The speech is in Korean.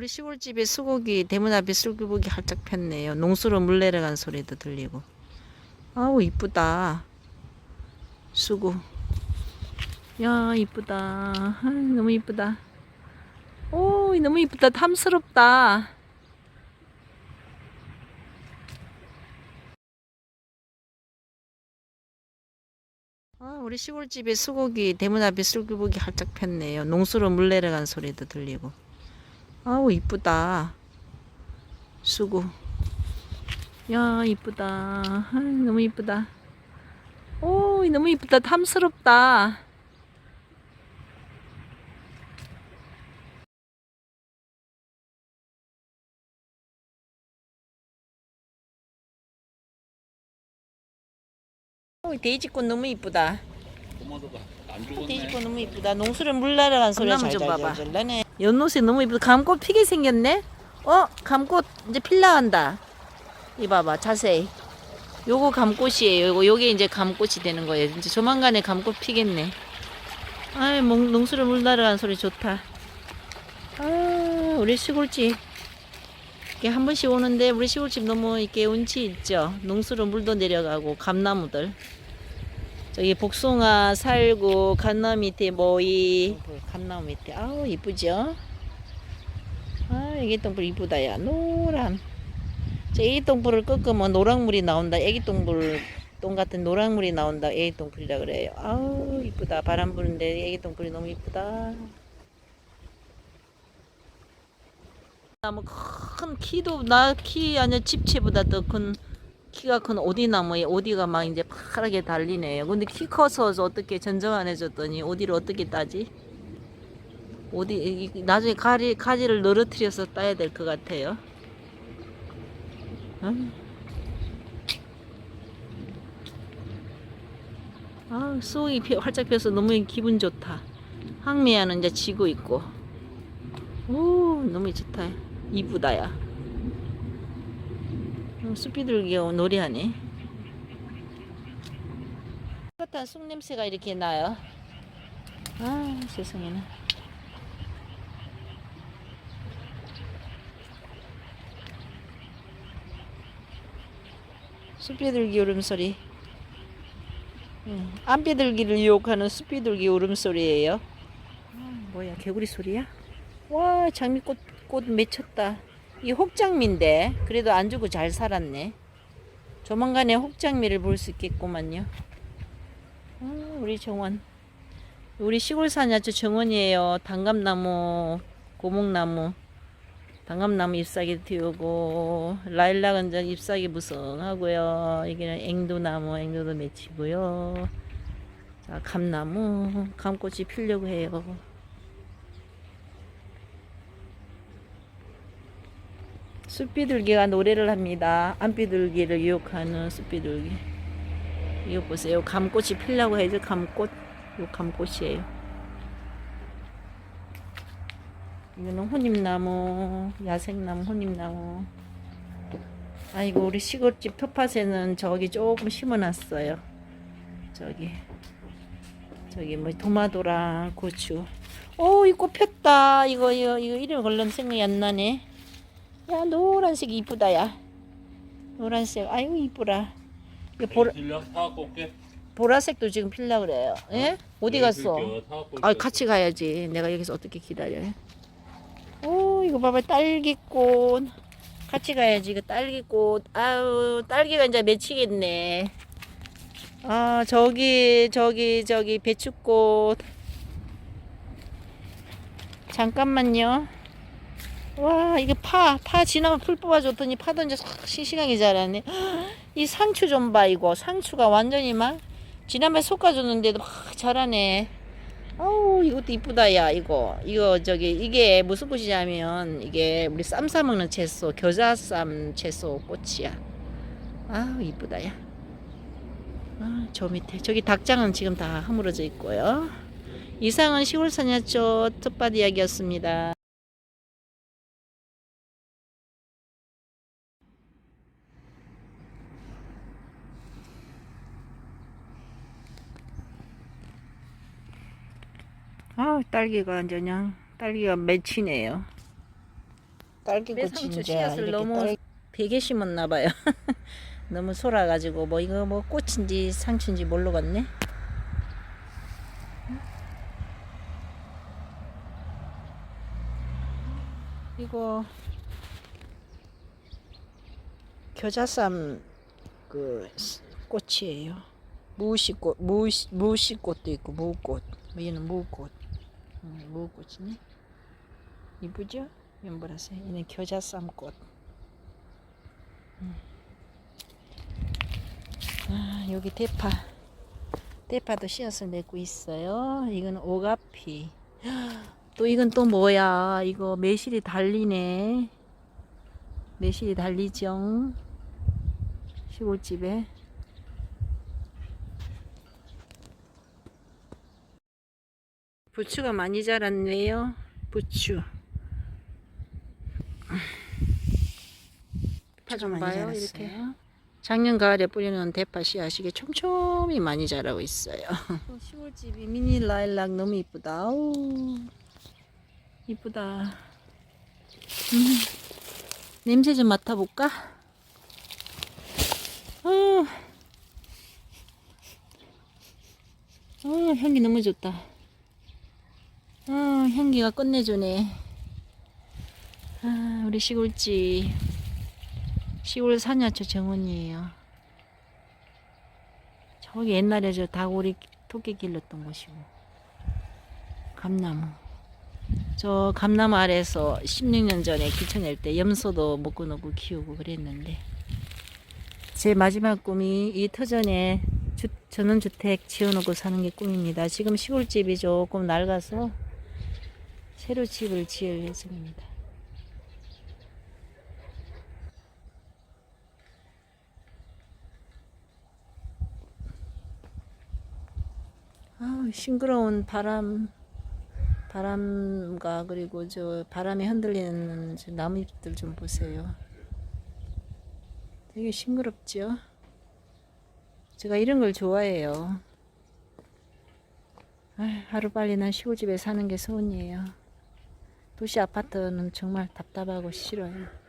우리 시골집에 수고기 대문 앞에 수고기 활짝 폈네요. 농수로 물 내려간 소리도 들리고. 아우 이쁘다. 수고. 야 이쁘다. 너무 이쁘다. 오 너무 이쁘다. 탐스럽다. 아, 우리 시골집에 수고기 대문 앞에 수고기 활짝 폈네요. 농수로 물 내려간 소리도 들리고. 아우 이쁘다. 수고. 야 이쁘다. 너무 이쁘다. 오 너무 이쁘다. 탐스럽다. 오, 데이지꽃 너무 이쁘다. 토마토가 안 죽었네. 데이지꽃 너무 이쁘다. 농수를 물 날아간 좀 봐봐. 잘잘 잘 나네. 연못에 너무 이쁘다. 감꽃 피게 생겼네. 어, 감꽃 이제 필라한다. 이 봐봐, 자세히. 요거 감꽃이에요. 요거 요게 이제 감꽃이 되는 거예요. 이제 조만간에 감꽃 피겠네. 아이, 몽- 농수를 물 날아간 소리 좋다. 아, 우리 시골집. 이렇게 한 번씩 오는데 우리 시골집 너무 이렇게 운치 있죠. 농수로 물도 내려가고 감나무들. 저기 복숭아 살구 갓나무 밑에 모이 갓나무 밑에. 아우 이쁘죠? 아 애기 똥불 이쁘다 야. 노란. 저 애기 똥불을 꺾으면 노랑물이 나온다. 애기 똥불 똥 같은 노랑물이 나온다. 애기 똥불이라 그래요. 아우 이쁘다. 바람 부는데 애기 똥불이 너무 이쁘다. 나무 큰 키도 나 키 아니야. 집채보다 더큰 키가 큰 오디나무에 오디가 막 이제 파랗게 달리네요. 근데 키 커서 어떻게 전정 안 해줬더니 오디를 어떻게 따지? 오디 나중에 가지 가지를 늘어뜨려서 따야 될 것 같아요. 응? 아 수옥이 피- 활짝 펴서 너무 기분 좋다. 항미야는 이제 지고 있고. 오 너무 좋다. 이쁘다야. 음, 숲비둘기 놀이하네. 깨끗한 쑥 냄새가 이렇게 나요. 아, 세상에나. 숲비둘기 울음소리. 음, 암비둘기를 유혹하는 숲비둘기 울음소리예요. 아, 뭐야, 개구리 소리야? 와, 장미꽃 꽃 맺혔다. 이 혹장미인데 그래도 안 주고 잘 살았네. 조만간에 혹장미를 볼 수 있겠구만요. 아, 우리 정원. 우리 시골 사냐초 정원이에요. 단감나무, 고목나무, 단감나무 잎사귀 띄우고 라일락은 이제 잎사귀 무성하고요. 여기는 앵두나무, 앵두도 맺히고요. 자, 감나무, 감꽃이 피려고 해요. 숲비둘기가 노래를 합니다. 암비둘기를 유혹하는 숲비둘기. 이거 보세요. 감꽃이 피려고 해서 감꽃. 요 감꽃이에요. 이거는 혼잎나무, 야생나무, 혼잎나무. 아이고 우리 시골집 텃밭에는 저기 조금 심어놨어요. 저기 저기 뭐 도마도랑 고추. 오, 이꽃 폈다. 이거 이거 이거 이름 걸름 생각이 안 나네. 야 노란색 이쁘다 야. 노란색 아이고 이쁘라 이거 보라, 들려 사갖고 올게. 보라색도 지금 필라 그래요. 예? 어디 네, 갔어? 사갖고 아. 같이 가야지. 내가 여기서 어떻게 기다려요 오 이거 봐봐. 딸기꽃. 같이 가야지 이거 딸기꽃. 아우 딸기가 이제 맺히겠네. 아 저기 저기 저기 배추꽃. 잠깐만요 와 이게 파 파 지나면 풀 뽑아줬더니 파도 이제 싹 싱싱하게 자라네. 이 상추 좀 봐 이거. 상추가 완전히 막 지난번에 솎아줬는데도 막 자라네. 어우 이것도 이쁘다 야 이거. 이거 저기 이게 무슨 꽃이냐면 이게 우리 쌈 싸 먹는 채소 겨자쌈 채소 꽃이야. 아우 이쁘다 야 아 저 밑에. 저기 닭장은 지금 다 허물어져 있고요. 이상은 시골 사냐초 텃밭 이야기였습니다. 아 딸기가 완전 그냥 딸기가 맺히네요. 매상추 이제 씨앗을 너무 딸- 베개 심었나 봐요. 너무 솔아가지고 뭐 이거 뭐 꽃인지 상추인지 모르겠네. 이거 겨자쌈 그 스- 꽃이에요. 무시꽃, 무시, 무시꽃도 있고 무꽃. 뭐 얘는 무꽃. 음, 무꽃이네. 이쁘죠? 연보라색. 얘는 겨자쌈꽃. 음. 아, 여기 대파. 대파도 씨앗을 내고 있어요. 이건 오가피. 또 이건 또 뭐야? 이거 매실이 달리네. 매실이 달리죠. 시골집에. 부추가 많이 자랐네요. 부추. 대파 좀 많이. 자랐어요. 이렇게. 작년 가을에 뿌리는 대파 씨앗이 이게 촘촘히 많이 자라고 있어요. 시골집이 미니 라일락 너무 이쁘다. 이쁘다. 음, 냄새 좀 맡아볼까? 어, 어, 향기 너무 좋다. 어, 향기가 끝내주네. 아, 우리 시골집. 시골 사냐초 정원이에요. 저기 옛날에 저 다구리 토끼 길렀던 곳이고. 감나무. 저 감나무 아래서 16년 전에 기쳐낼 때 염소도 먹고 놀고 키우고 그랬는데. 제 마지막 꿈이 이 터전에 주, 전원주택 지어놓고 사는 게 꿈입니다. 지금 시골집이 조금 낡아서 새로 집을 지을 예정입니다. 아, 싱그러운 바람, 바람과 그리고 저 바람에 흔들리는 저 나무잎들 좀 보세요. 되게 싱그럽죠? 제가 이런 걸 좋아해요. 아, 하루빨리 난 시골집에 사는 게 소원이에요. 도시 아파트는 정말 답답하고 싫어요.